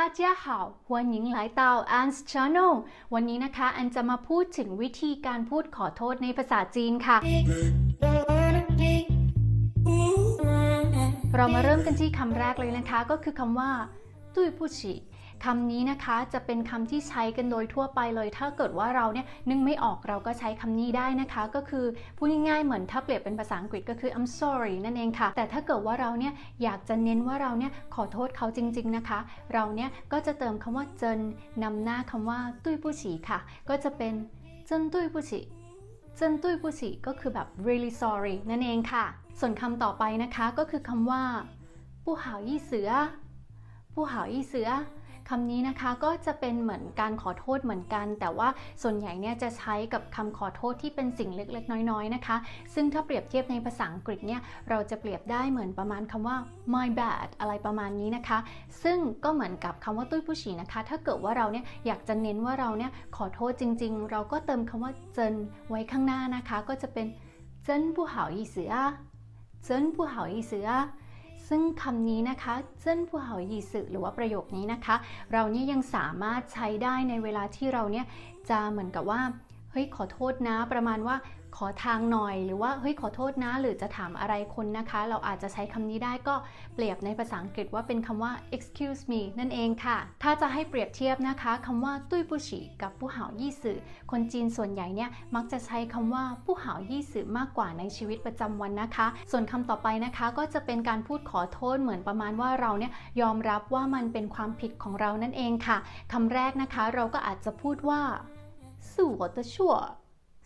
大家好欢迎来到 Anne's Channel วันนี้นะคะ อันจะมาพูดถึงวิธีการพูดขอโทษในภาษาจีนค่ะ เรามาเริ่มกันที่คำแรกเลยนะคะ ก็คือคำว่าตุ้ยผู้ฉี คำนี้นะคะจะเป็นคำที่ใช้กันโดยทั่วไปเลย ถ้าเกิดว่าเราเนี่ยนึกไม่ออกเราก็ใช้คำนี้ได้นะคะ ก็คือพูดง่ายๆเหมือนถ้าเปรียบเป็นภาษาอังกฤษก็คือ I'm sorry นั่นเองค่ะ แต่ถ้าเกิดว่าเราเนี่ยอยากจะเน้นว่าเราเนี่ยขอโทษเขาจริง ๆนะคะ เราเนี่ยก็จะเติมคำว่าเจินนำหน้าคำว่าตุ้ยผู้ฉีค่ะ ก็จะเป็นเจินตุ้ยผู้ฉีเจินตุ้ยผู้ฉีก็คือแบบ really sorry นั่นเองค่ะ ส่วนคำต่อไปนะคะก็คือคำว่าผู้หายี่เสือผู้หายี่เสือ คำนี้นะคะก็จะเป็นเหมือนการขอโทษเหมือนกัน แต่ว่าส่วนใหญ่เนี่ยจะใช้กับคำขอโทษที่เป็นสิ่งเล็กๆ น้อยๆนะคะ ซึ่งถ้าเปรียบเทียบในภาษาอังกฤษเนี่ยเราจะเปรียบได้เหมือนประมาณคำว่า my bad อะไรประมาณนี้นะคะ ซึ่งก็เหมือนกับคำว่าตุ้ยผู้ฉีนะคะ ถ้าเกิดว่าเราเนี่ยอยากจะเน้นว่าเราเนี่ยขอโทษจริง ๆ เราก็เติมคำว่าเจนไว้ข้างหน้านะคะ ก็จะเป็นเจนผู้หาอีเสือเจนผู้หาอีเสือ ซึ่งคำนี้นะคะเจิ้นผู้เหายีสึหรือว่าประโยคนี้นะคะ เราเนี่ยยังสามารถใช้ได้ในเวลาที่เราเนี่ยจะเหมือนกับว่า เฮ้ยขอโทษนะ ประมาณว่าขอทางหน่อย หรือว่าเฮ้ยขอโทษนะ หรือจะถามอะไรคนนะคะ เราอาจจะใช้คำนี้ได้ก็เปรียบในภาษาอังกฤษว่าเป็นคำว่า excuse me นั่นเองค่ะ ถ้าจะให้เปรียบเทียบนะคะคำว่าตุ้ยผู้ฉีกับผู้หาวยี่สื่อ คนจีนส่วนใหญ่เนี่ยมักจะใช้คำว่าผู้หาวยี่สื่อมากกว่าในชีวิตประจำวันนะคะ ส่วนคำต่อไปนะคะก็จะเป็นการพูดขอโทษเหมือนประมาณว่าเราเนี่ยยอมรับว่ามันเป็นความผิดของเรานั่นเองค่ะคำแรกนะคะ เราก็อาจจะพูดว่า 是我的错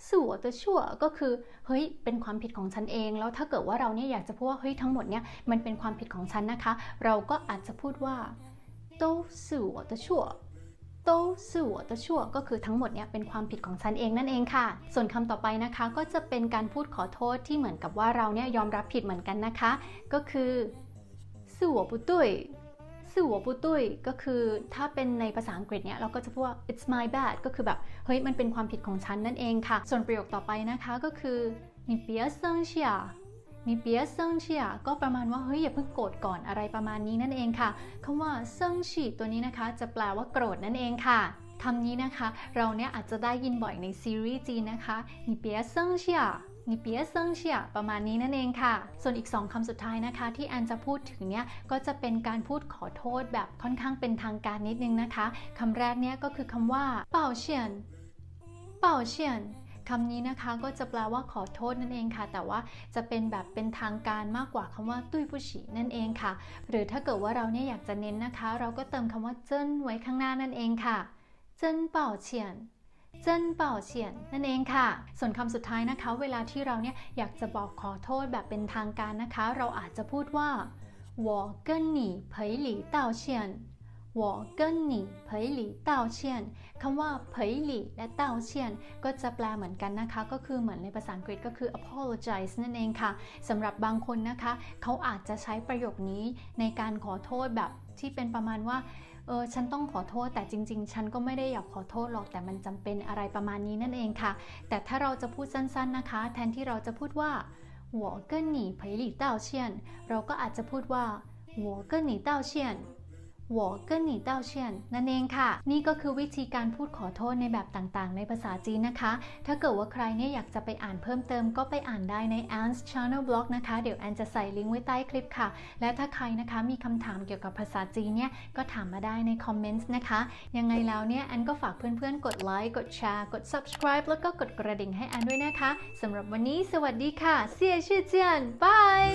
สู่我的ชั่วก็คือเฮ้ยเป็นความผิดของฉันเอง แล้วถ้าเกิดว่าเราเนี่ยอยากจะพูดว่าเฮ้ยทั้งหมดเนี่ยมันเป็นความผิดของฉันนะคะ เราก็อาจจะพูดว่า都是我的错都是我的错ก็คือทั้งหมดเนี่ยเป็นความผิดของฉันเองนั่นเองค่ะ ส่วนคำต่อไปนะคะ ก็จะเป็นการพูดขอโทษที่เหมือนกับว่าเราเนี่ยยอมรับผิดเหมือนกันนะคะ ก็คือ是我不对 สื่อหัวปุตุ้ยก็คือถ้าเป็นในภาษาอังกฤษเนี่ยเราก็จะพูดว่า it's my bad ก็คือแบบ เฮ้ย มันเป็นความผิดของฉันนั่นเองค่ะ ส่วนประโยคต่อไปนะคะก็คือมีเปียเซิงเชียมีเปียเซิงเชียก็ประมาณว่าเฮ้ยอย่าเพิ่งโกรธก่อนอะไรประมาณนี้นั่นเองค่ะ คำว่าเซิงฉีตัวนี้นะคะ จะแปลว่าโกรธนั่นเองค่ะคำนี้นะคะ เราเนี่ยอาจจะได้ยินบ่อยในซีรีส์จีนนะคะมีเปียเซิงเชีย นิเปียเซิงเชียประมาณนี้นั่นเองค่ะ ส่วนอีก 2คำสุดท้ายนะคะ ที่แอนจะพูดถึงเนี่ยก็จะเป็นการพูดขอโทษแบบค่อนข้างเป็นทางการนิดนึงนะคะคำแรกเนี่ยก็คือคำว่าเป่าเฉียนเป่าเฉียนคำนี้นะคะก็จะแปลว่าขอโทษนั่นเองค่ะ แต่ว่าจะเป็นแบบเป็นทางการมากกว่าคำว่าตุ้ยผู้ฉีนั่นเองค่ะ หรือถ้าเกิดว่าเราเนี่ยอยากจะเน้นนะคะ เราก็เติมคำว่าเจิ้นไว้ข้างหน้านั่นเองค่ะเจิ้นเป่าเฉียน เจิ้นเป่าเฉียนนั่นเองค่ะ ส่วนคำสุดท้ายนะคะ เวลาที่เราเนี่ยอยากจะบอกขอโทษแบบเป็นทางการนะคะ เราอาจจะพูดว่า我跟你赔礼道歉我跟你赔礼道歉คำว่าเผยหลี่และเต้าเชียนก็จะแปลเหมือนกันนะคะ ก็คือเหมือนในภาษาอังกฤษก็คือ apologize นั่นเองค่ะสำหรับบางคนนะคะ เขาอาจจะใช้ประโยคนี้ในการขอโทษแบบที่เป็นประมาณว่า เออ ฉันต้องขอโทษ แต่จริง ๆ ฉันก็ไม่ได้อยากขอโทษหรอก แต่มันจำเป็นอะไรประมาณนี้นั่นเองค่ะ แต่ถ้าเราจะพูดสั้น ๆนะคะ แทนที่เราจะพูดว่า我跟你赔礼道歉เราก็อาจจะพูดว่า我跟你道歉 我跟你道歉นั่นเองค่ะ นี่ก็คือวิธีการพูดขอโทษในแบบต่างๆ ในภาษาจีนนะคะ ถ้าเกิดว่าใครเนี่ยอยากจะไปอ่านเพิ่มเติม ก็ไปอ่านได้ใน Anne's Channel Blog นะคะ เดี๋ยวแอนจะใส่ลิงก์ไว้ใต้คลิปค่ะ และถ้าใครนะคะมีคำถามเกี่ยวกับภาษาจีนเนี่ย ก็ถามมาได้ในคอมเมนต์นะคะ ยังไงแล้วเนี่ยแอนก็ฝากเพื่อนๆ กดไลค์ กดแชร์ กด subscribe แล้วก็กดกระดิ่งให้แอนด้วยนะคะสำหรับวันนี้ สวัสดีค่ะเสียชื่อเจียนบาย